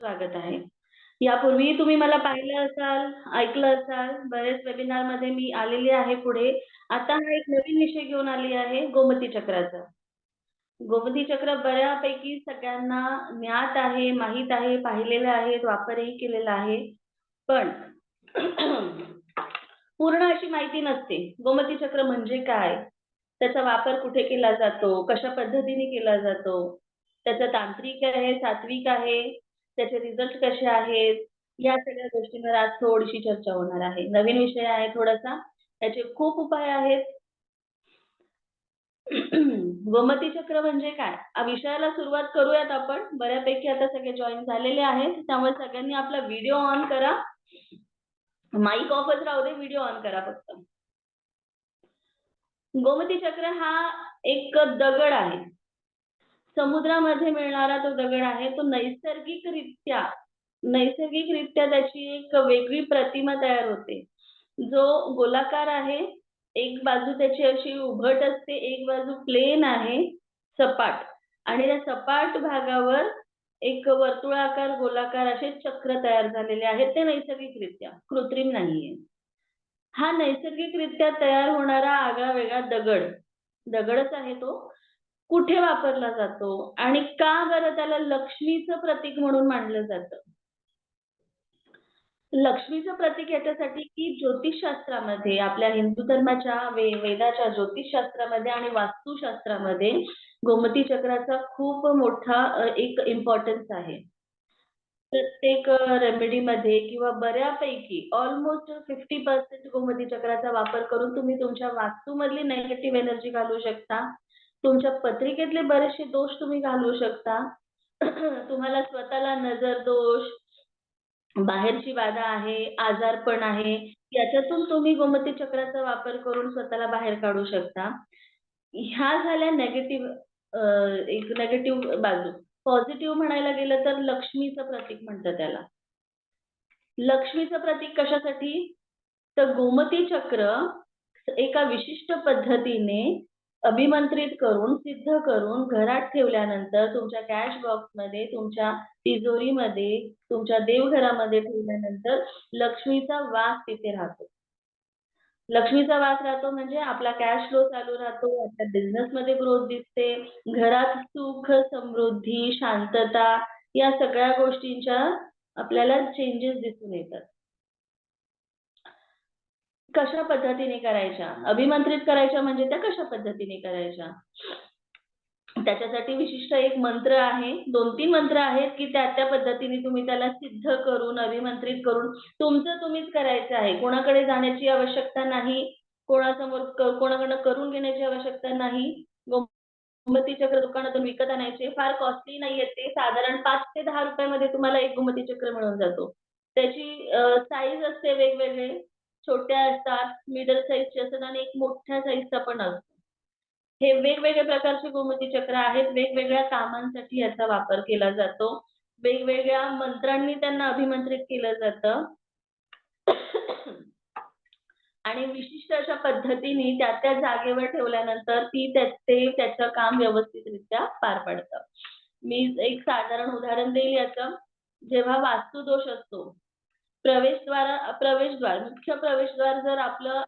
स्वागत आहे. यापूर्वी तुम्ही मला पाहिलं असाल, ऐकलं असाल, बरेच वेबिनारमध्ये मी आलेली आहे पुढे. आता हा एक नवीन विषय घेऊन आली आहे गोमती चक्राचा. गोमती चक्र बऱ्यापैकी सगळ्यांना ज्ञात आहे, माहीत आहे, पाहिलेलं आहे, वापरही केलेला आहे. पण पूर्ण अशी माहिती नसते. गोमती चक्र म्हणजे काय? त्याचा वापर कुठे केला जातो? कशा पद्धतीने केला जातो? त्याचं तांत्रिक आहे, सात्विक आहे, त्याचे रिझल्ट कसे आहेत? या सगळ्या गोष्टींवर आज थोडीशी चर्चा होणार आहे. नवीन विषय आहे थोडासा. त्याचे खूप उपाय आहेत. गोमती चक्र म्हणजे काय? विषयाला सुरुवात करूयात आपण. बऱ्यापैकी आता सगळे जॉईन झालेले आहेत. त्यामुळे सगळ्यांनी आपला व्हिडिओ ऑन करा. माईक ऑफच राहू दे, व्हिडिओ ऑन करा फक्त. गोमती चक्र हा एक दगड आहे. समुद्रामध्ये मिळणारा तो दगड आहे. तो नैसर्गिकरित्या नैसर्गिकरित्या त्याची एक वेगळी प्रतिमा तयार होते. जो गोलाकार आहे. एक बाजू त्याची अशी उभट असते, एक बाजू प्लेन आहे, सपाट आणि त्या सपाट भागावर एक वर्तुळाकार, गोलाकार असे चक्र तयार झालेले आहेत. ते नैसर्गिकरित्या, कृत्रिम नाहीये. हा नैसर्गिकरित्या तयार होणारा आगळा-वेगळा दगड, दगडच आहे तो, कुठे वापरला जातो आणि का बरं त्याला लक्ष्मीचं प्रतीक म्हणून मानलं जातं? लक्ष्मीचं प्रतीक याच्यासाठी की ज्योतिषशास्त्रामध्ये आपल्या हिंदू धर्माच्या वे वेदाच्या ज्योतिषशास्त्रामध्ये आणि वास्तुशास्त्रामध्ये गोमती चक्राचा खूप मोठा एक इम्पॉर्टन्स आहे. प्रत्येक रेमेडीमध्ये किंवा बऱ्यापैकी ऑलमोस्ट 50% गोमती चक्राचा वापर करून तुम्ही तुमच्या वास्तूमधली नेगेटिव्ह एनर्जी घालवू शकता. तुमच्या पत्रिकेतले बरेचसे दोष तुम्ही घालवू शकता. तुम्हाला स्वतःला नजर दोष, बाहेरची बाधा आहे, आजारपण आहे, याच्यातून तुम्ही गोमती चक्राचा वापर करून स्वतःला बाहेर काढू शकता. ह्या झाल्या निगेटिव्ह एक निगेटिव्ह बाजू. पॉझिटिव्ह म्हणायला गेलं तर लक्ष्मीचं प्रतीक म्हणतात त्याला. लक्ष्मीचं प्रतीक कशासाठी? तर गोमती चक्र एका विशिष्ट पद्धतीने अभिमंत्रित करून, सिद्ध करून घरात ठेवल्यानंतर तुमच्या कॅश बॉक्समध्ये, तुमच्या तिजोरीमध्ये, तुमच्या देवघरामध्ये ठेवल्यानंतर लक्ष्मीचा वास तिथे राहतो. लक्ष्मीचा वास राहतो म्हणजे आपला कॅश फ्लो चालू राहतो, आपल्या बिझनेसमध्ये ग्रोथ दिसते, घरात सुख, समृद्धी, शांतता या सगळ्या गोष्टींच्या आपल्याला चेंजेस दिसून येतात. कशा पद्धतीने करायच्या? अभिमंत्रित करायच्या म्हणजे त्या कशा पद्धतीने करायच्या? त्याच्यासाठी विशिष्ट एक मंत्र आहे. 2-3 मंत्र आहेत की त्या-त्या पद्धतीने तुम्ही त्याला सिद्ध करून, अभिमंत्रित करून तुमचं तुम्हीच करायचं आहे. कोणाकडे जाण्याची आवश्यकता नाही. कोणासमोर कोणाकडनं करून घेण्याची आवश्यकता नाही. गोमती चक्र दुकानातून विकत आणायचे. फार कॉस्टली नाहीये ते. साधारण 5 ते 10 रुपयामध्ये तुम्हाला एक गोमती चक्र मिळून जातो. त्याची साईज असते वेगवेगळे. छोट्या असतात, मिडल साईजचे असतात आणि एक मोठ्या साईजचा पण असतो. हे वेगवेगळ्या प्रकारचे गोमती चक्र आहेत. वेगवेगळ्या कामांसाठी याचा वापर केला जातो. वेगवेगळ्या मंत्रांनी त्यांना अभिमंत्रित केलं जातं. आणि विशिष्ट अशा पद्धतीने त्या-त्या जागेवर ठेवल्यानंतर ती ते त्याचं काम व्यवस्थितरित्या पार पडतं मी एक साधारण उदाहरण देईल याचं. जेव्हा वास्तुदोष असतो, प्रवेशद्वार प्रवेशद्वार, मुख्य प्रवेशद्वार जर आपलं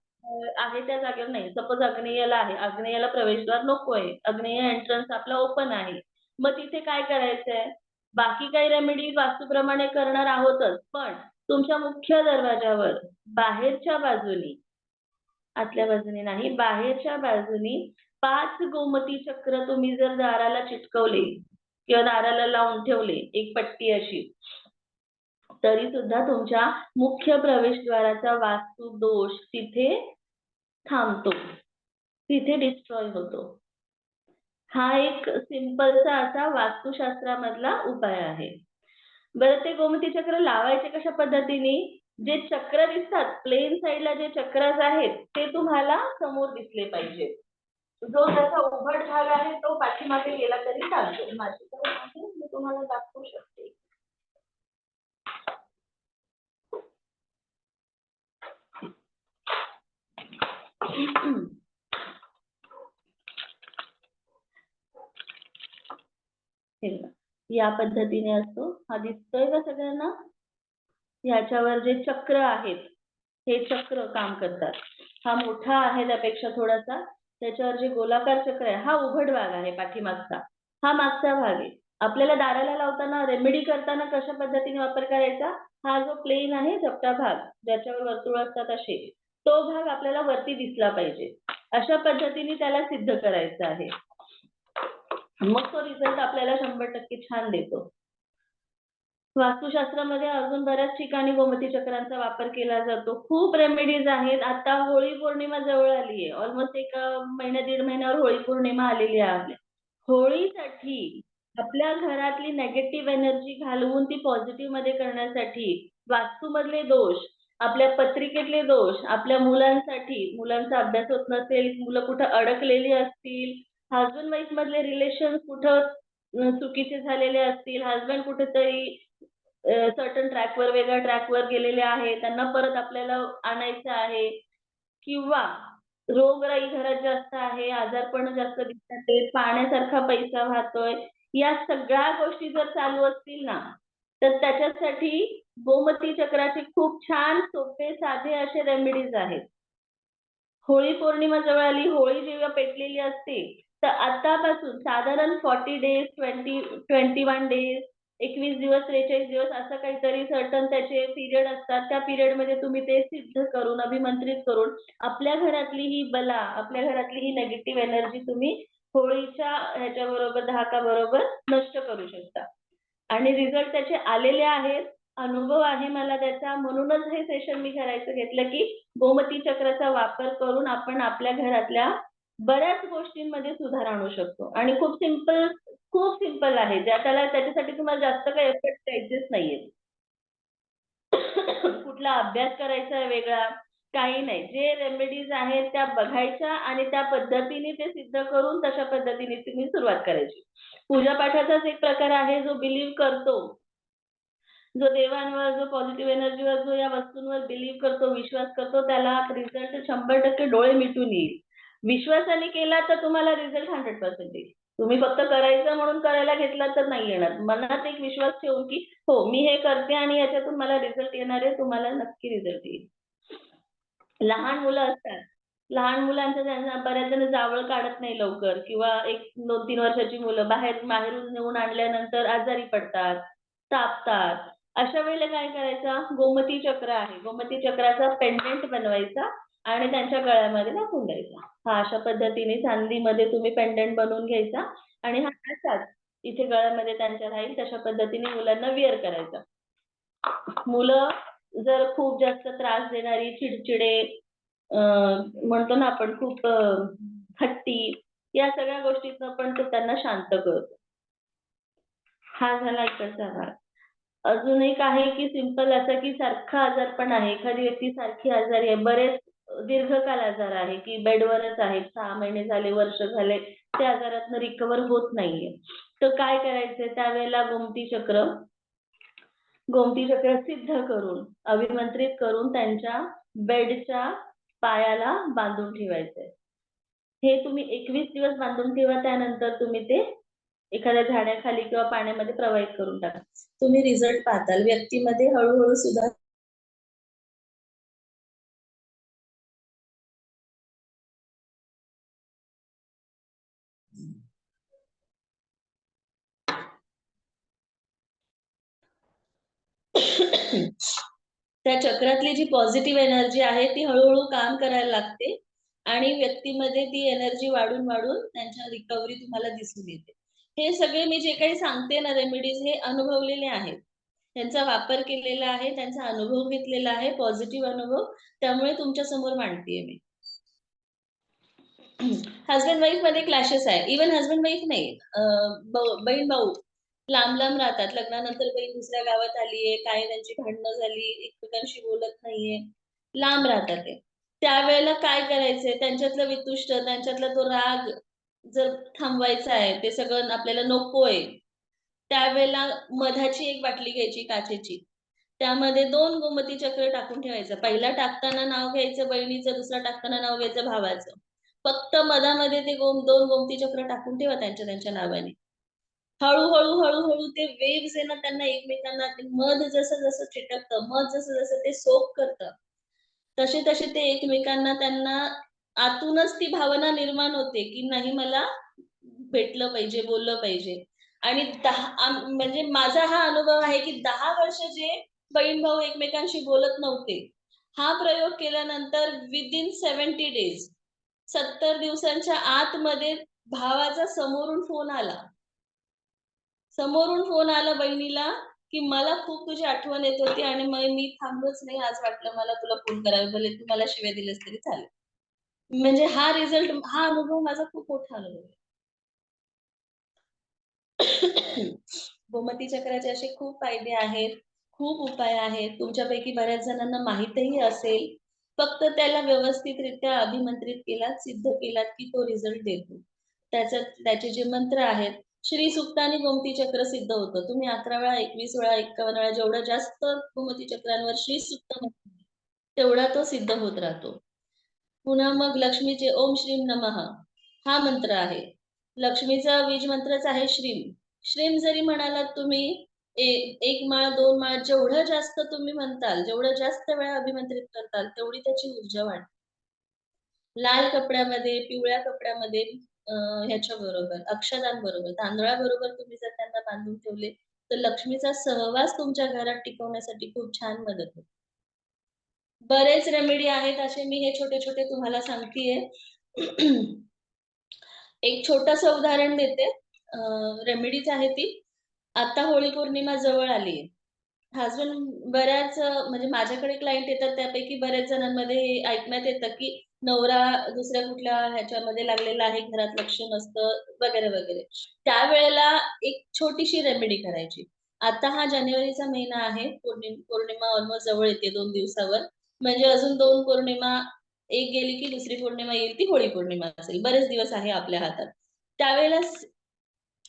आहे त्या जागेवर नाही. सपोज आग्नेयला आहे. अग्नेयला प्रवेशद्वार नकोय. आग्नेय एंट्रन्स आपला ओपन आहे. मग तिथे काय करायचंय? बाकी काही रेमेडी वास्तूप्रमाणे करणार आहोतच. पण तुमच्या मुख्य दरवाजावर बाहेरच्या बाजूनी, आतल्या बाजूने नाही, बाहेरच्या बाजूनी पाच गोमती चक्र तुम्ही जर दाराला चिटकवले किंवा दाराला लावून ठेवले, एक पट्टी अशी, तरी सुद्धा तुमच्या मुख्य प्रवेशद्वाराचा वास्तू दोष तिथे थांबतो. तिथे डिस्ट्रॉय होतो. हा एक सिंपलचा असा वास्तुशास्त्रामधला उपाय आहे. बरं ते गोमती चक्र लावायचे कशा पद्धतीने? जे चक्र दिसतात, प्लेन साइडला जे चक्रज आहेत, ते तुम्हाला समोर दिसले पाहिजेत. जो त्याचा उघड भाग आहे तो पाठीमागे गेला तरी चालतो. माझ्याकडे आहे, मी तुम्हाला दाखवू शकते. या पद्धतीने असतो. हा दिसतोय का सगळ्यांना? ह्याच्यावर जे चक्र आहेत हे चक्र काम करतात. हा मोठा आहे त्यापेक्षा थोडासा. त्याच्यावर जे गोलाकार चक्र आहे हा उघड भाग आहे पाठीमागचा. हा मागचा भाग आहे. आपल्याला दाराला लावताना रेमेडी करताना कशा पद्धतीने वापर करायचा? हा जो प्लेन आहे झपटा भाग ज्याच्यावर वर्तुळ असतात असे तो भाग आपल्याला वरती दिसला पाहिजे. अशा पद्धतीने त्याला सिद्ध करायचं आहे. मग तो रिझल्ट आपल्याला शंभर टक्के छान देतो. वास्तुशास्त्रामध्ये अजून बऱ्याच ठिकाणी गोमती चक्रांचा वापर केला जातो. खूप रेमेडीज आहेत. आता होळी पौर्णिमा जवळ आली आहे. ऑलमोस्ट एक महिना दीड महिन्यावर होळी पौर्णिमा आलेली आहे. होळीसाठी आपल्या घरातली नेगेटिव्ह एनर्जी घालवून ती पॉझिटिव्हमध्ये करण्यासाठी वास्तूमधले दोष आपल्या पत्रिकेतले दोष आपल्या मुलांसाठी मुलांचा अभ्यास होत नसेल मुलं कुठं अडकलेली असतील हजबंड वाईफ मधले रिलेशन कुठं चुकीचे झालेले असतील हजबंड कुठेतरी सर्टन ट्रॅकवर वेगळ्या ट्रॅकवर गेलेले आहे त्यांना परत आपल्याला आणायचं आहे. किंवा रोगराई घरात जास्त आहे आजारपण जास्त दिसतात पाण्यासारखा पैसा वाहतोय या सगळ्या गोष्टी जर चालू असतील ना तर त्याच्यासाठी गोमती चक्राचे खूप छान सोपे साधे असे रेमेडीज आहेत. होळी पौर्णिमा जवळ आली होळी जेव्हा पेटलेली असते तर आतापासून साधारण forty days twenty twenty one days एकवीस दिवस त्रेचाळीस दिवस असं काहीतरी सर्टन त्याचे पिरियड असतात. त्या पिरियडमध्ये तुम्ही ते सिद्ध करून अभिमंत्रित करून आपल्या घरातली ही बला आपल्या घरातली ही नेगेटिव्ह एनर्जी तुम्ही होळीच्या ह्याच्या बरोबर दहाका बरोबर नष्ट करू शकता. आणि रिझल्ट त्याचे आलेले आहेत. अनुभव आहे मला त्याचा. म्हणूनच हे सेशन मी करायचं घेतलं की गोमती चक्राचा वापर करून आपण आपल्या घरातल्या बऱ्याच गोष्टींमध्ये सुधार आणू शकतो. आणि खूप सिंपल खूप सिंपल आहे. ज्या त्याला त्याच्यासाठी तुम्हाला जास्त काही एफर्ट द्यायचेच नाहीये कुठला अभ्यास करायचा आहे वेगळा काही नाही. जे रेमेडीज आहेत त्या बघायच्या आणि त्या पद्धतीने ते सिद्ध करून तशा पद्धतीने तुम्ही सुरुवात करायची. पूजा पाठाचाच एक प्रकार आहे जो बिलीव्ह करतो. जो देवांवर जो पॉझिटिव्ह एनर्जीवर जो या वस्तूंवर बिलीव्ह करतो विश्वास करतो त्याला रिझल्ट शंभर टक्के डोळे मिटून येईल. विश्वासाने केला तर तुम्हाला रिझल्ट हंड्रेड पर्सेंट येईल. तुम्ही फक्त करायचं म्हणून करायला घेतला तर नाही येणार. मनात एक विश्वास ठेवून की हो मी हे करते आणि याच्यातून मला रिझल्ट येणार आहे तुम्हाला नक्की रिझल्ट येईल. लहान मुलं असतात. लहान मुलांचं त्यांना बऱ्याच जण जावळ काढत नाही लवकर किंवा एक दोन तीन वर्षाची मुलं बाहेर बाहेरून नेऊन आणल्यानंतर आजारी पडतात तापतात. अशा वेळेला काय करायचं? गोमती चक्र आहे. गोमती चक्राचा पेंडेंट बनवायचा आणि त्यांच्या गळ्यामध्ये टाकून द्यायचा. हा अशा पद्धतीने चांदीमध्ये तुम्ही पेंडेंट बनवून घ्यायचा आणि हा असाच. इथे गळ्यामध्ये त्यांच्या राहील तशा पद्धतीने मुलांना विअर करायचा. मुलं जर खूप जास्त त्रास देणारी चिडचिडे म्हणतो ना आपण खूप हट्टी या सगळ्या गोष्टीतनं पण तो त्यांना शांत करतो. हा झाला इकडचा भाग. अजून एक आहे की सिंपल असं की सारखा आजारपण आहे. एखादी व्यक्ती सारखी आजारी आहे. बरेच दीर्घकाल आजार आहे की बेडवरच आहे. सहा महिने झाले वर्ष झाले त्या आजारातनं रिकवर होत नाहीये. तर काय करायचंय? त्यावेळेला गोमती चक्र गोमती चक्र सिद्ध करून अभिमंत्रित करून त्यांच्या बेडच्या पायाला बांधून ठेवायचंय. हे तुम्ही एकवीस दिवस बांधून ठेवा त्यानंतर तुम्ही ते एखाद्या झाडाखाली किंवा पाण्यामध्ये प्रवाहित करून टाका. तुम्ही रिझल्ट पाहताल. व्यक्तीमध्ये हळूहळू सुद्धा त्या चक्रातली जी पॉझिटिव्ह एनर्जी आहे ती हळूहळू काम करायला लागते आणि व्यक्तीमध्ये ती एनर्जी वाढून वाढून त्यांच्या रिकव्हरी तुम्हाला दिसून येते. हे सगळे मी जे काही सांगते ना रेमेडीज हे अनुभवलेले आहेत. त्यांचा वापर केलेला आहे त्यांचा अनुभव घेतलेला आहे पॉझिटिव्ह अनुभव त्यामुळे तुमच्यासमोर मांडतीये मी. हजबंड वाईफमध्ये क्लॅशेस आहे इवन हजबंड वाईफ नाही. बहीण भाऊ लांब लांब राहतात. लग्नानंतर बहीण दुसऱ्या गावात आलीये काय त्यांची भांडणं झाली एकमेकांशी बोलत नाहीये. लांब राहतात ते. त्यावेळेला काय करायचंय? त्यांच्यातलं वितुष्ट त्यांच्यातला तो राग जर थांबवायचा आहे ते सगळं आपल्याला नकोय. त्यावेळेला मधाची एक बाटली घ्यायची काचेची. त्यामध्ये दोन गोमती चक्र टाकून ठेवायचं. पहिला टाकताना नाव घ्यायचं बहिणीचं दुसरा टाकताना नाव घ्यायचं भावाचं. फक्त मधामध्ये ते गोम दोन गोमती चक्र टाकून ठेवा त्यांच्या त्यांच्या नावाने. हळूहळू हळूहळू ते वेव्स आहे ना त्यांना एकमेकांना ते मध जसं-जसं चिटकतं, मध जसं-जसं ते सोप करतं, तसे-तसे ते एकमेकांना त्यांना आतूनच ती भावना निर्माण होते, की नाही मला भेटलं पाहिजे, बोललं पाहिजे. आणि दहा म्हणजे माझा हा अनुभव आहे, की दहा वर्ष जे बहीण-भाऊ एकमेकांशी बोलत नव्हते, हा प्रयोग केल्यानंतर विथिन 70 डेज 70 दिवसांच्या आतमध्ये भावाचा समोरून फोन आला. समोरून फोन आला बहिणीला, की "मला खूप तुझी आठवण येत होती आणि मग मी थांबलोच नाही. आज वाटलं मला तुला फोन करावे भले तू मला शिव्या दिलंस तरी चालेल." म्हणजे हा रिझल्ट हा अनुभव माझा खूप मोठा अनुभव आहे. गोमती चक्राचे असे खूप फायदे आहेत, खूप उपाय आहेत. तुमच्यापैकी बऱ्याच जणांना माहीतही असेल. फक्त त्याला व्यवस्थितरित्या अभिमंत्रित केलात, सिद्ध केलात, की तो रिझल्ट देतो. त्याच्यात त्याचे जे मंत्र आहेत, श्री सुक्तानी गोमती चक्र सिद्ध होतं. तुम्ही 11 वेळा, 21 वेळा, 51 वेळा जेवढं जास्त गोमती चक्रांवर श्री सुक्त तेवढा तो सिद्ध होत राहतो. पुन्हा मग लक्ष्मीचे ओम श्रीम नमः हा मंत्र आहे. लक्ष्मीचा बीज मंत्रच आहे श्रीम श्रीम जरी म्हणालात तुम्ही एक माळ, दोन माळ जेवढं जास्त तुम्ही म्हणताल, जेवढं जास्त वेळा अभिमंत्रित करताल, तेवढी त्याची ऊर्जा वाढते. लाल कपड्यामध्ये, पिवळ्या कपड्यामध्ये ह्याच्या बरोबर अक्षदांबरोबर, तांदळाबरोबर तुम्ही जर त्यांना बांधून ठेवले, तर लक्ष्मीचा सहवास तुमच्या घरात टिकवण्यासाठी खूप छान मदत होते. बरेच रेमेडी आहेत असे मी हे छोटे-छोटे तुम्हाला सांगतेय एक छोटंसं उदाहरण देते. रेमेडीच रेमेडीज आहे ती. आता होळी पौर्णिमा जवळ आली आहे. हसबंड बऱ्याच म्हणजे माझ्याकडे क्लायंट येतात त्यापैकी बऱ्याच जणांमध्ये हे ऐकण्यात येतं, की नवरा दुसऱ्या कुठल्या ह्याच्यामध्ये लागलेला आहे, घरात लक्ष नसतं वगैरे, वगैरे. त्यावेळेला एक छोटीशी रेमेडी करायची. आता हा जानेवारीचा महिना आहे. पौर्णि पौर्णिमा ऑलमोस्ट जवळ येते दोन दिवसावर. म्हणजे अजून दोन पौर्णिमा, एक गेली की दुसरी पौर्णिमा येईल ती होळी पौर्णिमा असेल. बरेच दिवस आहे आपल्या हातात. त्यावेळेला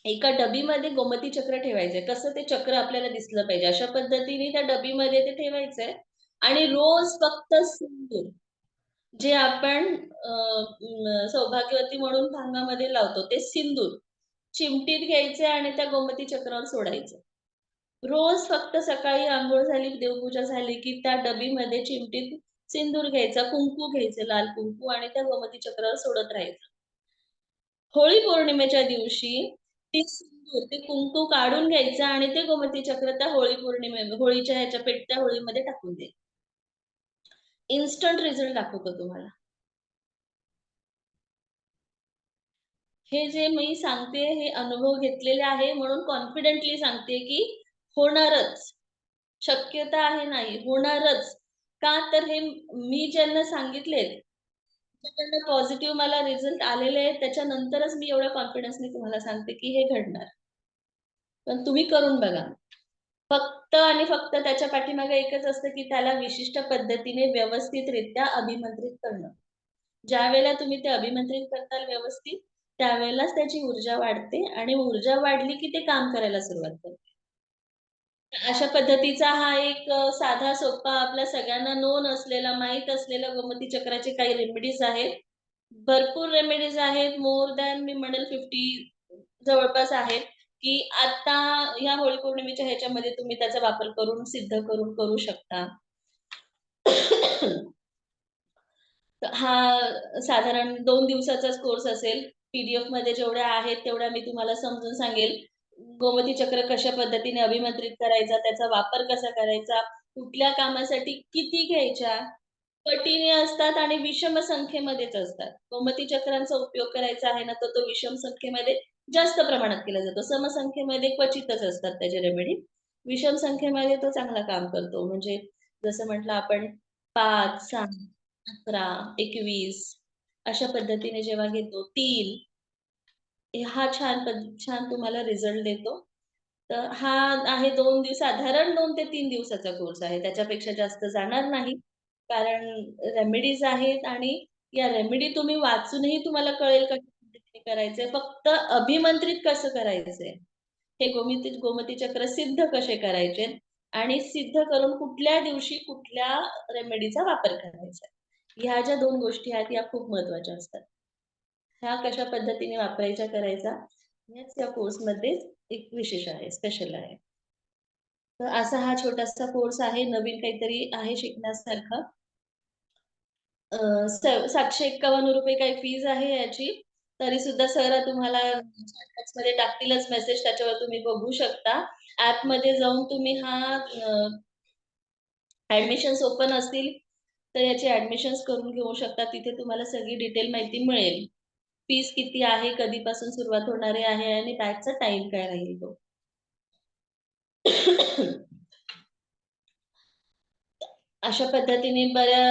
एका डबीमध्ये गोमती चक्र ठेवायचंय. कसं ते चक्र आपल्याला दिसलं पाहिजे. अशा पद्धतीने त्या डबीमध्ये ते ठेवायचंय आणि रोज फक्त सिंदूर जे आपण सौभाग्यवती म्हणून भांगामध्ये लावतो ते सिंदूर चिमटीत घ्यायचे आणि त्या गोमती चक्रावर सोडायचं. रोज फक्त सकाळी आंघोळ झाली, देवपूजा झाली, की त्या डबीमध्ये चिमटीत सिंदूर घ्यायचा, कुंकू घ्यायचं, लाल कुंकू आणि त्या गोमती चक्रावर सोडत राहायचं. होळी पौर्णिमेच्या दिवशी ते सिंदूर, ते कुंकू काढून घ्यायचं आणि ते गोमती चक्र त्या होळी पौर्णिमे होळीच्या ह्याच्या पेटत्या होळीमध्ये टाकून दे इन्स्टंट रिझल्ट दाखवतो तुम्हाला. हे जे मी सांगते हे अनुभव घेतलेले आहे म्हणून कॉन्फिडेंटली सांगते की होणारच. शक्यता आहे नाही, होणारच. का तर हे मी ज्यांना सांगितलेत, त्याच्याकडनं पॉझिटिव्ह मला रिझल्ट आलेले आहेत. त्याच्यानंतरच मी एवढ्या कॉन्फिडन्सने तुम्हाला सांगते, की हे घडणार. पण तुम्ही करून बघा. फक्त आणि फक्त त्याच्या पाठीमागे एकच असतं, की त्याला विशिष्ट पद्धतीने व्यवस्थितरित्या अभिमंत्रित करणं. ज्यावेळेला तुम्ही ते अभिमंत्रित करताल व्यवस्थित, त्यावेळेलाच त्याची ऊर्जा वाढते आणि ऊर्जा वाढली, की ते काम करायला सुरुवात करते. अशा पद्धतीचा हा एक साधा सोपा आपल्या सगळ्यांना नोन असलेला, माहीत असलेला गोमती चक्राचे काही रेमेडीज आहेत. भरपूर रेमेडीज आहेत. मोर दॅन मी म्हणेल 50 जवळपास आहेत, की आता ह्या होळी पौर्णिमेच्या ह्याच्यामध्ये तुम्ही त्याचा वापर करून, सिद्ध करून करू शकता. हा साधारण दोन दिवसाचाच कोर्स असेल. पीडीएफमध्ये जेवढ्या आहेत तेवढ्या मी तुम्हाला समजून सांगेल. गोमती चक्र कशा पद्धतीने अभिमंत्रित करायचा, त्याचा वापर कसा करायचा, कुठल्या कामासाठी किती घ्यायच्या, पटीने असतात आणि विषम संख्येमध्येच असतात. गोमती चक्रांचा उपयोग करायचा आहे ना, तर तो विषम संख्येमध्ये जास्त प्रमाणात केला जातो. समसंख्येमध्ये क्वचितच असतात त्याचे रेमेडी. विषम संख्येमध्ये तो चांगला काम करतो. म्हणजे जसं म्हटलं आपण 5, 6, 11, 21 अशा पद्धतीने जेव्हा घेतो तीन हा छान छान तुम्हाला रिझल्ट देतो. तर हा आहे दोन दिवस साधारण दोन ते तीन दिवसाचा कोर्स आहे. त्याच्यापेक्षा जास्त जाणार नाही. कारण रेमेडीज आहेत आणि या रेमेडी तुम्ही वाचूनही तुम्हाला कळेल कशा करायचंय. फक्त अभिमंत्रित कसं करायचंय. हे गोमिती गोमती चक्र सिद्ध कसे करायचे आणि सिद्ध करून कुठल्या दिवशी कुठल्या रेमेडीचा वापर करायचा. ह्या ज्या दोन गोष्टी आहेत, या खूप महत्त्वाच्या असतात. ह्या कशा पद्धतीने वापरायच्या, करायचा हेच या कोर्समध्ये एक विशेष आहे, स्पेशल आहे. तर असा हा छोटासा कोर्स आहे. नवीन काहीतरी आहे शिकण्यासारखं. सातशे एक्कावन्न रुपये काही फीज आहे याची. तरी सुद्धा सर तुम्हाला मध्ये टाकतीलच मेसेज त्याच्यावर तुम्ही बघू शकता. ॲपमध्ये जाऊन तुम्ही हा ऍडमिशन्स ओपन असतील, तर याची ऍडमिशन्स करून घेऊ शकता. तिथे तुम्हाला सगळी डिटेल माहिती मिळेल. फीस किती आहे, कधीपासून सुरुवात होणार आहे आणि बॅचचा टाइम काय राहील तो. अशा पद्धतीने बऱ्या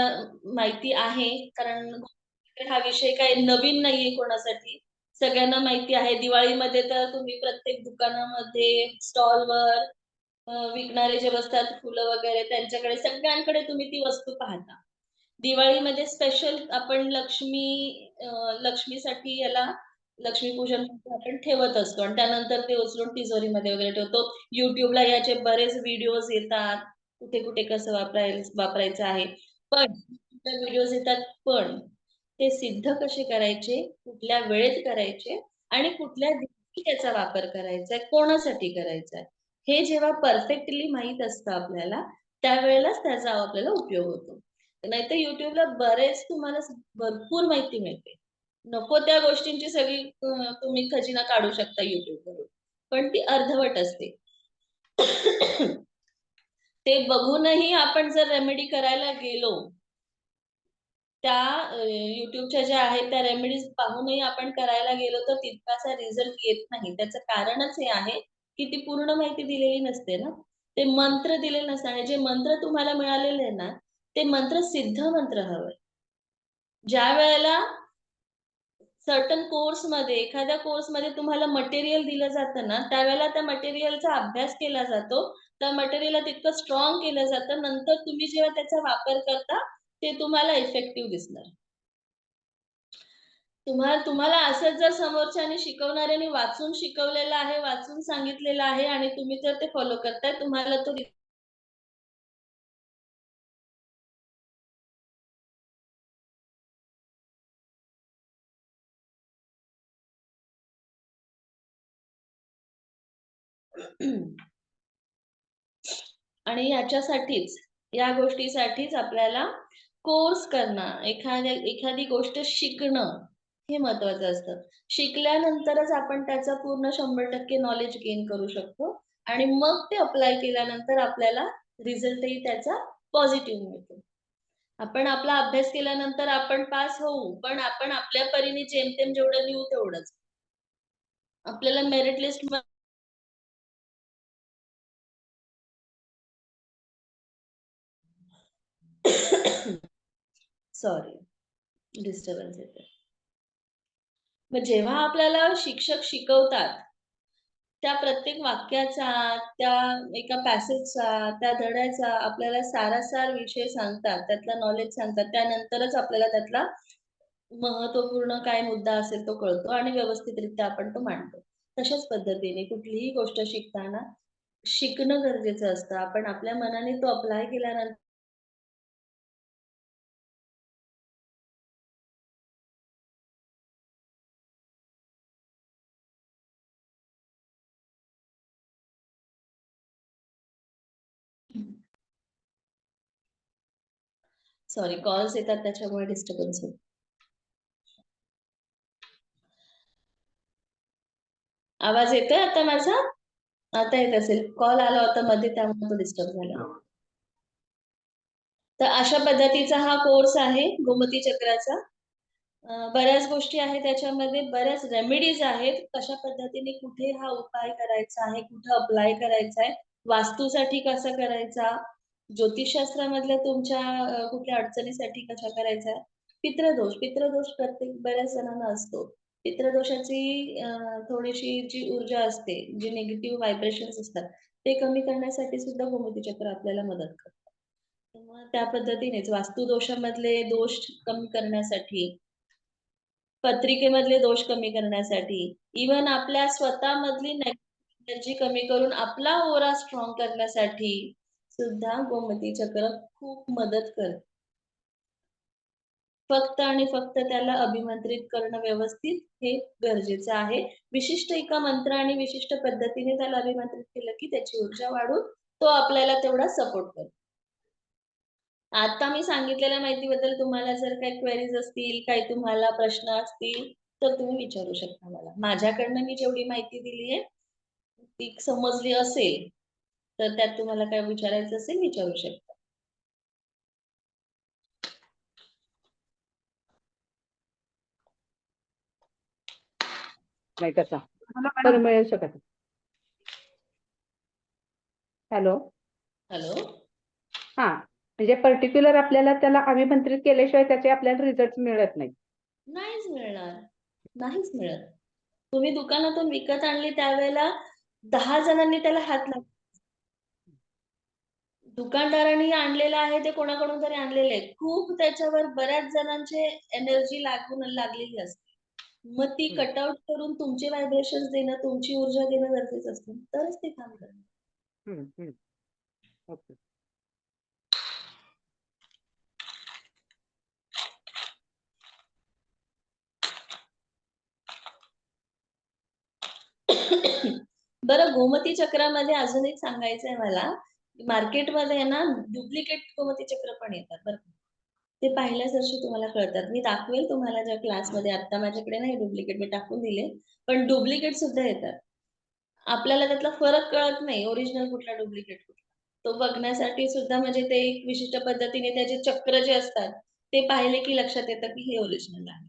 माहिती आहे. कारण हा विषय काही नवीन नाहीये कोणासाठी. सगळ्यांना माहिती आहे. दिवाळीमध्ये तर तुम्ही प्रत्येक दुकानामध्ये, स्टॉलवर विकणारे जे बसतात फुलं वगैरे त्यांच्याकडे सगळ्यांकडे तुम्ही ती वस्तू पाहता. दिवाळीमध्ये स्पेशल आपण लक्ष्मी लक्ष्मीसाठी याला लक्ष्मीपूजन आपण ठेवत असतो आणि त्यानंतर ते उचलून तिजोरीमध्ये वगैरे ठेवतो. युट्यूबला याचे बरेच व्हिडिओज येतात. कुठे-कुठे कसं वापराय वापरायचं आहे. पण व्हिडिओज येतात पण ते सिद्ध कसे करायचे, कुठल्या वेळेत करायचे आणि कुठल्या दिवशी त्याचा वापर करायचा आहे, कोणासाठी करायचा आहे. हे जेव्हा परफेक्टली माहीत असतं आपल्याला, त्यावेळेलाच त्याचा आपल्याला उपयोग होतो. नाहीतर युट्यूबला बरेच तुम्हाला भरपूर माहिती मिळते. नको त्या गोष्टींची सगळी तुम्ही खजिना काढू शकता युट्यूबवरून पण ती अर्धवट असते. ते बघूनही आपण जर रेमेडी करायला गेलो त्या युट्यूबच्या ज्या आहेत त्या रेमेडीज पाहूनही आपण करायला गेलो तर तितकासा रिझल्ट येत नाही. त्याचं कारणच हे आहे, की ती पूर्ण माहिती दिलेली नसते ना. ते मंत्र दिलेले नसते आणि जे मंत्र तुम्हाला मिळालेले आहे ना, ते मंत्र सिद्ध मंत्र हवंय. ज्यावेळेला सर्टन कोर्समध्ये, एखाद्या कोर्समध्ये तुम्हाला मटेरियल दिलं जातं ना, त्यावेळेला त्या मटेरियलचा अभ्यास केला जातो. त्या मटेरियलला तितकं स्ट्रॉंग केलं जातं. नंतर तुम्ही जेव्हा त्याचा वापर करता, ते तुम्हाला इफेक्टिव्ह दिसणार. तुम्हाला तुम्हाला असंच जर समोरच्याने शिकवणाऱ्याने वाचून शिकवलेलं आहे, वाचून सांगितलेलं आहे आणि तुम्ही जर ते फॉलो करताय, तुम्हाला तो आणि याच्यासाठीच, या गोष्टीसाठीच आपल्याला कोर्स करणं, एखाद्या एखादी गोष्ट शिकणं, हे महत्वाचं असतं. शिकल्यानंतरच आपण त्याचा पूर्ण 100% नॉलेज गेन करू शकतो आणि मग ते अप्लाय केल्यानंतर आपल्याला रिझल्टही त्याचा पॉझिटिव्ह मिळतो. आपण आपला अभ्यास केल्यानंतर आपण पास होऊ, पण आपण आपल्या परीने जेमतेम जेवढं लिहू तेवढंच. आपल्याला मेरिट लिस्ट सॉरी, डिस्टर्बन्स येते मग जेव्हा आपल्याला शिक्षक शिकवतात, त्या प्रत्येक वाक्याचा, त्या एका पॅसेजचा, त्या धड्याचा आपल्याला सारासार विषय सांगतात, त्यातलं नॉलेज सांगतात. त्यानंतरच आपल्याला त्यातला महत्त्वपूर्ण काय मुद्दा असेल तो कळतो आणि व्यवस्थितरित्या आपण तो मांडतो. तशाच पद्धतीने कुठलीही गोष्ट शिकताना शिकणं गरजेचं असतं. आपण आपल्या मनाने तो अप्लाय केल्यानंतर सॉरी कॉल्स येतात त्याच्यामुळे डिस्टर्बन्स होतो. आवाज येतोय आता माझा? आता येत असेल. कॉल आला होता मध्ये त्यामुळे तो डिस्टर्ब झाला. तर अशा पद्धतीचा हा कोर्स आहे गोमती चक्राचा. बऱ्याच गोष्टी आहेत त्याच्यामध्ये, बऱ्याच रेमेडीज आहेत. कशा पद्धतीने कुठे हा उपाय करायचा आहे, कुठे अप्लाय करायचा आहे, वास्तूसाठी कसा करायचा, ज्योतिषशास्त्रामधल्या तुमच्या कुठल्या अडचणीसाठी कसा करायचा, पितृदोष, पितृदोष प्रत्येक बऱ्याच जणांना असतो. पितृदोषाची थोडीशी जी ऊर्जा असते, जी निगेटिव्ह व्हायब्रेशन्स असतात, ते कमी करण्यासाठी सुद्धा गोमती चक्र आपल्याला मदत करतं. मग त्या पद्धतीनेच वास्तुदोषामधले दोष कमी करण्यासाठी पत्रिकेमधले दोष कमी करण्यासाठी, इव्हन आपल्या स्वतःमधली एनर्जी कमी करून आपला ओरा स्ट्रॉंग करण्यासाठी सुद्धा गोमती चक्र खूप मदत करते. फक्त आणि फक्त त्याला अभिमंत्रित करणं व्यवस्थित हे गरजेचं आहे. विशिष्ट एका मंत्र आणि विशिष्ट पद्धतीने त्याला अभिमंत्रित केलं की त्याची ऊर्जा वाढून तो आपल्याला तेवढा सपोर्ट करतो. आता मी सांगितलेल्या माहितीबद्दल तुम्हाला जर काही क्वेरीज असतील काही तुम्हाला प्रश्न असतील तर तुम्ही विचारू शकता मला. माझ्याकडनं मी जेवढी माहिती दिली आहे ती समजली असेल तर त्यात तुम्हाला काय विचारायचं असेल विचारू शकता. नाही तसा. तर मिळू शकत. हॅलो. हॅलो. हा म्हणजे पर्टिक्युलर आपल्याला त्याला अभिमंत्रित केल्याशिवाय त्याचे आपल्याला रिझल्ट मिळत नाही नाहीच मिळणार. नाहीच मिळत. तुम्ही दुकानातून विकत आणली त्यावेळेला दहा जणांनी त्याला हात लाव दुकानदारांनी आणलेलं आहे ते कोणाकडून तरी आणलेले आहे. खूप त्याच्यावर बऱ्याच जणांचे एनर्जी लागून लागलेली असते. मग ती. कटआउट करून तुमचे व्हायब्रेशन देणं तुमची ऊर्जा देणं गरजेचं असतं. तरच ते काम करणार. ओके बरं गोमती चक्रामध्ये अजून एक सांगायचं आहे मला. मार्केटमध्ये आहे ना डुप्लिकेट गोमती चक्र पण येतात बरं. ते पाहिल्याच वर्षी तुम्हाला कळतात. मी दाखवेल तुम्हाला ज्या क्लासमध्ये आता माझ्याकडे नाही डुप्लिकेट मी टाकून दिले. पण डुप्लिकेट सुद्धा येतात. आपल्याला त्यातला फरक कळत नाही ओरिजिनल कुठला डुप्लिकेट कुठला. तो बघण्यासाठी सुद्धा म्हणजे ते एक विशिष्ट पद्धतीने त्याचे चक्र जे असतात ते पाहिले की लक्षात येतं की हे ओरिजिनल आहे.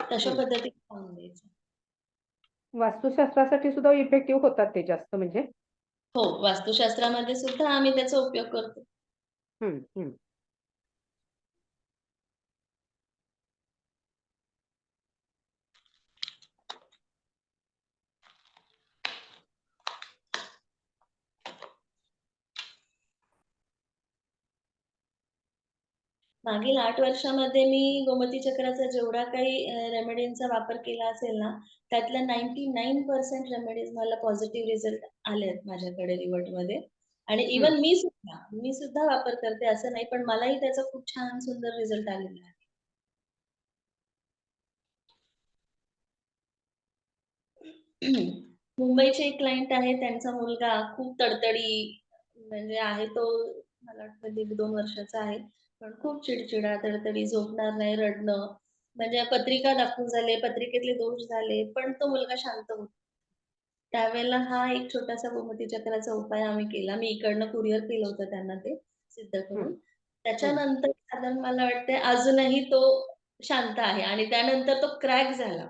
तशा. पद्धतीने पाहून द्यायचं. वास्तुशास्त्रासाठी सुद्धा इफेक्टिव्ह होतात ते जास्त म्हणजे. हो वास्तुशास्त्रामध्ये सुद्धा आम्ही त्याचा उपयोग करतो. मागील आठ वर्षामध्ये मी गोमती चक्राचा जेवढा काही रेमेडींचा वापर केला असेल ना त्यातल्या नाईन्टी नाईन पर्सेंट रेमेडीज मला पॉझिटिव्ह रिझल्ट आले आहेत माझ्याकडे रिवर्टमध्ये. आणि इवन मी सुद्धा मी सुद्धा वापर करते असं नाही पण मलाही त्याचा खूप छान सुंदर रिझल्ट आलेला आहे. मुंबईचे एक क्लायंट आहे त्यांचा मुलगा खूप तडतडी म्हणजे आहे तो मला वाटतं दीड दोन वर्षाचा आहे. पण खूप चिडचिडा तडतडी झोपणार नाही रडणं. म्हणजे पत्रिका दाखवून झाले पत्रिकेतले दोष झाले पण तो मुलगा शांत होता. त्यावेळेला हा एक छोटासा गोमती चक्राचा उपाय आम्ही केला. मी इकडनं कुरिअर केलं होतं त्यांना ते सिद्ध करून. त्याच्यानंतर साधारण मला वाटते अजूनही तो शांत आहे आणि त्यानंतर तो क्रॅक झाला.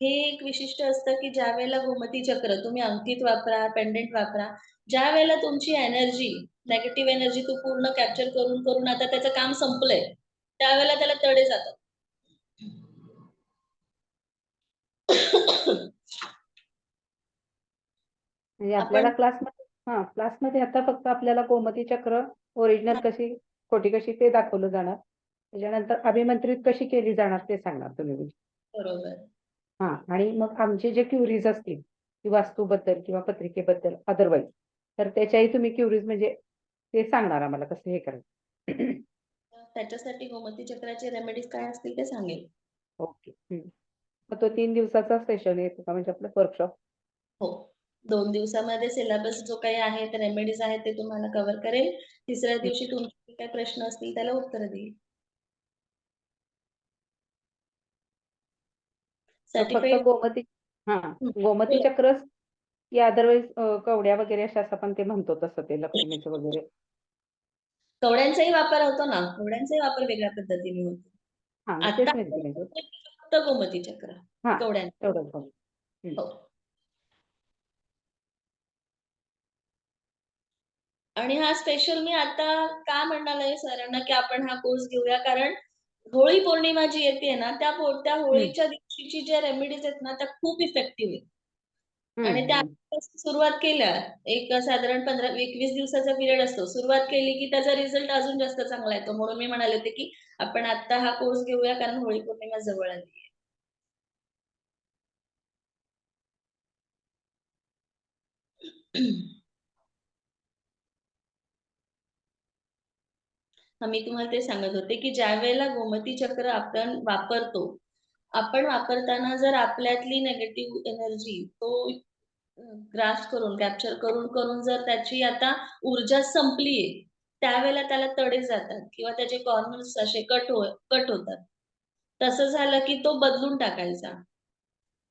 हे एक विशिष्ट असतं की ज्या वेळेला गोमती चक्र तुम्ही अंगठीत वापरा पेंडेंट वापरा ज्या वेळेला तुमची एनर्जी नेगेटिव्ह एनर्जी तू पूर्ण कॅप्चर करून करून आता त्याचं काम संपलंय त्यावेळेला त्याला तडे जातात. म्हणजे आपल्याला क्लासमध्ये हा क्लासमध्ये आता फक्त आपल्याला गोमती चक्र ओरिजिनल कशी खोटी कशी ते दाखवलं जाणार. त्याच्यानंतर अभिमंत्रित कशी केली जाणार ते सांगणार तुम्ही. बरोबर. हा आणि मग आमचे जे क्युरीज असतील की वास्तूबद्दल किंवा पत्रिकेबद्दल अदरवाईज तर त्याच्याही तुम्ही क्युरीज म्हणजे ते सांगणार आम्हाला कसं हे करायचं. त्याच्यासाठी गोमती चक्राचे रेमेडीज काय असतील ते सांगेल. ओके. मग तो तीन दिवसाचा सेशन येतो का म्हणजे आपलं वर्कशॉप हो. दोन दिवसामध्ये सिलेबस जो काही आहे ते रेमेडीज आहेत ते तुम्हाला कव्हर करेल. तिसऱ्या दिवशी तुमचे काही प्रश्न असतील त्याला उत्तर देईल. सर्टिफाईड गोमती हा. गोमती चक्र या अदरवाईज कवड्या वगैरे अशा असं पण ते म्हणतो तसं ते लक्ष्मीचं वगैरे. कवड्यांचाही वापर होतो ना. कवड्यांचाही वापर वेगळ्या पद्धतीने होतो. हा मग आता नाही फक्त गोमती चक्र हा कवड्यांचा. तेवढंच बघ. हम्म. हो. आणि हा स्पेशल मी आता का म्हणाले सरांना की आपण हा कोर्स घेऊया? कारण होळी पौर्णिमा जी येते ना त्या पौ- त्या होळीच्या दिवशीची ज्या रेमेडीज आहेत ना त्या खूप इफेक्टिव्ह आहेत. आणि त्या. सुरुवात केल्या. एक साधारण पंधरा एकवीस दिवसाचा पिरियड असतो. सुरुवात केली की त्याचा रिझल्ट अजून जास्त चांगला येतो. म्हणून मी म्हणाले होते की आपण आता हा कोर्स घेऊया कारण होळी पौर्णिमा जवळ आली आहे. मी तुम्हाला ते सांगत होते की ज्या वेळेला गोमती चक्र आपण वापरतो आपण वापरताना जर आपल्यातली नेगेटिव्ह एनर्जी तो ग्राफ करून कॅप्चर करून करून जर त्याची आता ऊर्जा संपलीये त्यावेळेला त्याला तडे जातात किंवा त्याचे कॉर्नर्स असे कट हो कट होतात. तसं झालं की तो बदलून टाकायचा.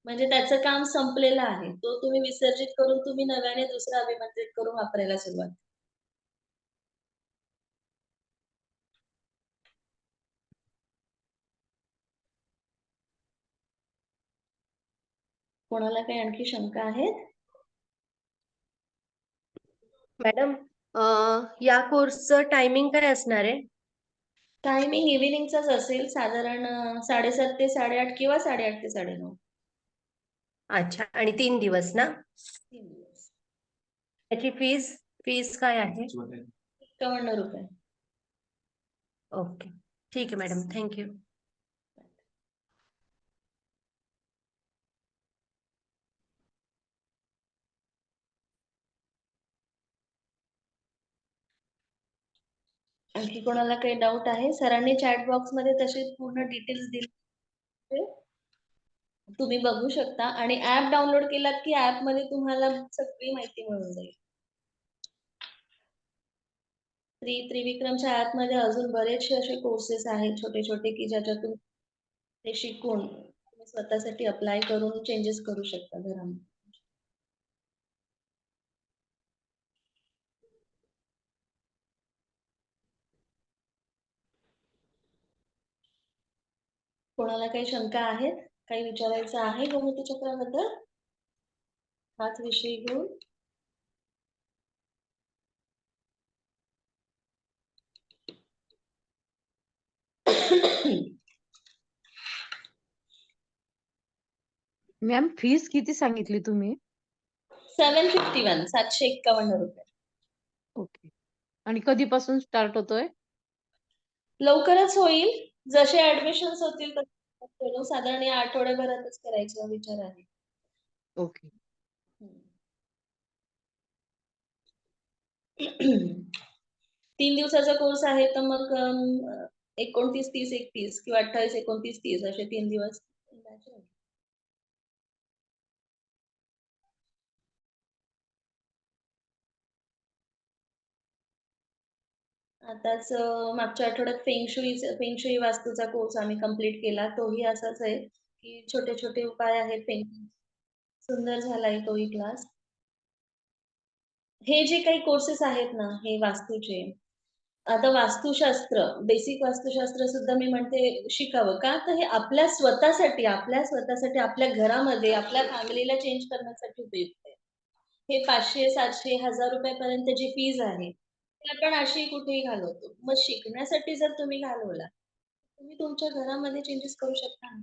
म्हणजे त्याचं काम संपलेलं आहे. तो तुम्ही विसर्जित करून तुम्ही नव्याने दुसरा अभिमंत्रित करून वापरायला सुरुवात. कोणाला काही आणखी शंका आहेत? मॅडम अं, या कोर्सचं टायमिंग काय असणार आहे? टायमिंग इव्हिनिंगचाच असेल साधारण अं, साडेसात ते साडेआठ किंवा साडेआठ ते साडेनऊ. अच्छा आणि तीन दिवस ना? तीन दिवस. त्याची फीस फीस काय आहे? एकावन्न रुपये. ओके. ठीक आहे मॅडम थँक्यू. आणखी कोणाला काही डाऊट आहे? सरांनी चॅट बॉक्समध्ये तसे पूर्ण डिटेल्स दिले. तुम्ही बघू शकता. आणि ऍप डाउनलोड केलात की ऍपमध्ये तुम्हाला सगळी माहिती मिळून जाईल. त्रि त्रिविक्रमच्या ऍपमध्ये अजून बरेचसे असे कोर्सेस आहेत छोटे छोटे की ज्याच्यातून ते शिकून तुम्ही स्वतःसाठी अप्लाय करून चेंजेस करू शकता घरामध्ये. कोणाला काही शंका आहेत काही विचारायचं आहे गोमती चक्राबद्दल हाच विषय घेऊन. मॅम फीस किती सांगितली तुम्ही? सेवन फिफ्टी वन सातशे एक्कावन्न रुपये. ओके आणि कधीपासून स्टार्ट होतोय? लवकरच होईल. जसे ऍडमिशन होतील तसे. साधारण या आठवड्याभरातच करायचा विचार आहे ओके तीन दिवसाचा कोर्स आहे तर मग एकोणतीस तीस एकतीस किंवा अठ्ठावीस एकोणतीस तीस असे तीन दिवस आताच मागच्या आठवड्यात फेंगशुई फेंगशुई वास्तूचा कोर्स आम्ही कंप्लीट केला. तोही असाच आहे की छोटे छोटे उपाय आहेत. फेंग सुंदर झालाय तोही क्लास हे जे काही कोर्सेस आहेत ना हे वास्तूचे आता वास्तुशास्त्र बेसिक वास्तुशास्त्र सुद्धा मी म्हणते शिकावं. का? तर हे आपल्या स्वतःसाठी आपल्या स्वतःसाठी आपल्या घरामध्ये आपल्या फॅमिलीला चेंज करण्यासाठी उपयुक्त आहे. हे पाचशे सातशे हजार रुपयापर्यंत जी फीज आहे ती आपण अशी कुठेही घालवतो. मग शिकण्यासाठी जर तुम्ही घालवला तुम्ही तुमच्या घरामध्ये चेंजेस करू शकता ना.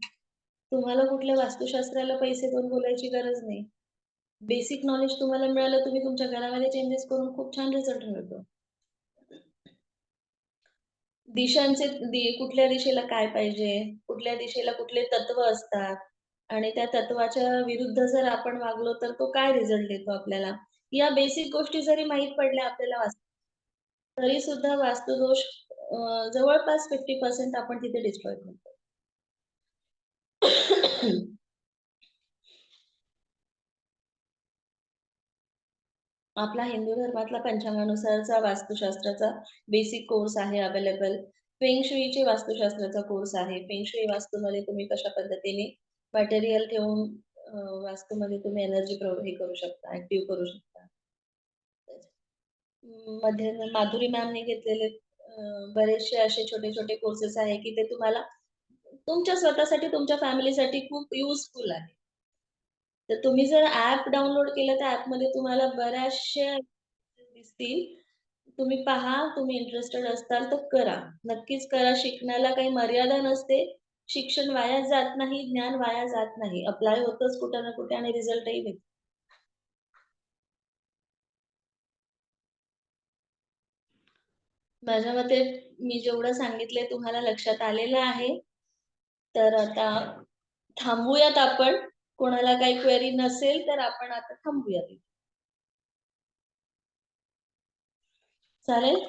तुम्हाला कुठल्या वास्तुशास्त्राला पैसे देऊन बोलायची गरज नाही. बेसिक नॉलेज तुम्हाला मिळालं तुम्ही तुमच्या घरामध्ये चेंजेस करून खूप छान रिझल्ट मिळतो. दिशांचे दि- कुठल्या दिशेला काय पाहिजे कुठल्या दिशेला कुठले तत्व असतात आणि त्या तत्वाच्या विरुद्ध जर आपण वागलो तर तो काय रिझल्ट देतो आपल्याला? या बेसिक गोष्टी जरी माहीत पडल्या आपल्याला वास्तू तरी सुद्धा वास्तुदोष जवळपास फिफ्टी पर्सेंट आपण तिथे डिस्ट्रॉय करतो. आपला हिंदू धर्मातला पंचांगानुसारचा वास्तुशास्त्राचा बेसिक कोर्स आहे अवेलेबल फेंगशुईचे वास्तुशास्त्राचा कोर्स आहे. फेंगशुई वास्तूमध्ये तुम्ही कशा पद्धतीने मटेरियल ठेवून वास्तूमध्ये तुम्ही एनर्जी हे करू शकता ऍक्टिव्ह करू शकता? मध्ये माधुरी मॅमने घेतलेले बरेचसे असे छोटे छोटे कोर्सेस आहे की ते तुम्हाला तुमच्या स्वतःसाठी तुमच्या फॅमिलीसाठी खूप युजफुल आहे. तर तुम्ही जर ऍप डाउनलोड केलं तर ऍपमध्ये तुम्हाला बऱ्याचशा दिसतील. तुम्ही पहा तुम्ही इंटरेस्टेड असताल तर करा. नक्कीच करा. शिकण्याला काही मर्यादा नसते. शिक्षण वाया जात नाही ज्ञान वाया जात नाही. अप्लाय होतच कुठे ना कुठे आणि रिझल्टही भेटतो. माझ्या मते मी जेवढं सांगितलंय तुम्हाला लक्षात आलेलं आहे. तर आता थांबूयात आपण. कोणाला काही क्वेरी नसेल तर आपण आता थांबूयात. चालेल?